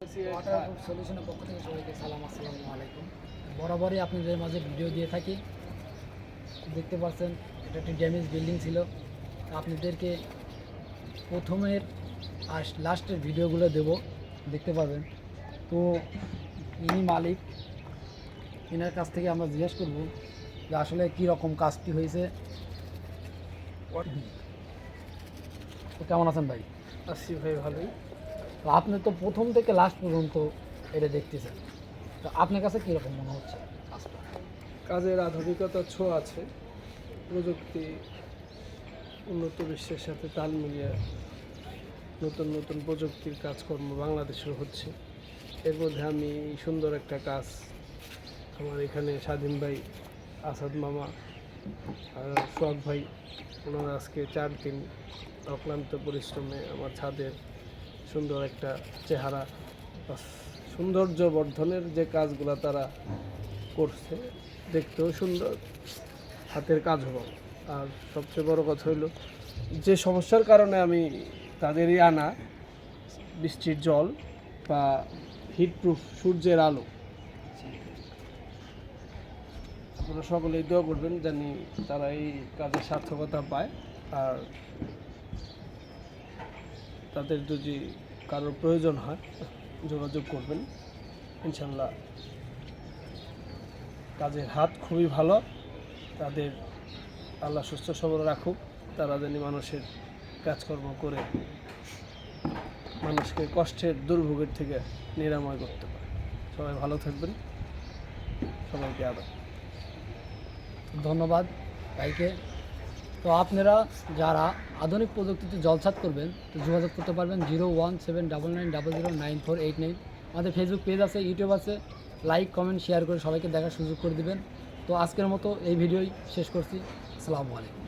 সলিউশনের পক্ষ থেকে সবাইকে সালাম আসসালামু আলাইকুম। বরাবরই আপনাদের মাঝে ভিডিও দিয়ে থাকি দেখতে পাচ্ছেন এটা একটি ড্যামেজ বিল্ডিং ছিল। আপনাদেরকে প্রথমের আর লাস্টের ভিডিওগুলো দেব দেখতে পাবেন। তো ইনি মালিক এনার কাছ থেকে আমরা জিজ্ঞেস করব যে আসলে কী রকম কাজটি হয়েছে। কেমন আছেন ভাই? আসছি ভাই ভালোই। তো আপনি তো প্রথম থেকে লাস্ট পর্যন্ত এটা দেখতেছেন। তো আপনার কাছে কীরকম মনে হচ্ছে? কাজের আধুনিকতার ছোঁয়া আছে। প্রযুক্তি, উন্নত বিশ্বের সাথে তাল মিলিয়ে নতুন নতুন প্রযুক্তির কাজকর্ম বাংলাদেশের হচ্ছে। এর মধ্যে আমি সুন্দর একটা কাজ আমার এখানে স্বাধীন ভাই, আসাদ মামা আর সোহাগ ভাই, ওনারা আজকে চার দিন অক্লান্ত পরিশ্রমে আমার ছাদের সুন্দর একটা চেহারা সৌন্দর্য বর্ধনের যে কাজগুলো তারা করছে, দেখতেও সুন্দর। হাতের কাজ হলো। আর সবচেয়ে বড় কথা হলো, যে সমস্যার কারণে আমি তাদেরই আনা বৃষ্টির জল বা হিটপ্রুফ সূর্যের আলো। আপনারা সকলেই দোয়া করবেন জানি তারা এই কাজের সার্থকতা পায়। আর তাদের যদি কারোর প্রয়োজন হয়, যোগাযোগ করবেন। ইনশাল্লাহ কাজের হাত খুবই ভালো, তাদের আল্লাহ সুস্থ সবল রাখুক, তারা যেন মানুষের কাজকর্ম করে মানুষকে কষ্টের দুর্ভোগের থেকে নিরাময় করতে পারে। সবাই ভালো থাকবেন, সবাইকে আদর ধন্যবাদ ভাইকে। তো আপনারা যারা আধুনিক প্রযুক্তিতে জলসাত করবেন, তো যোগাযোগ করতে পারবেন zero one seven double nine double zero nine four eight nine. আমাদের ফেসবুক পেজ আছে ইউটিউব আছে। লাইক কমেন্ট শেয়ার করে সবাইকে দেখার সুযোগ করে দিবেন। তো আজকের মতো এই ভিডিওই শেষ করছি। আসসালামু আলাইকুম।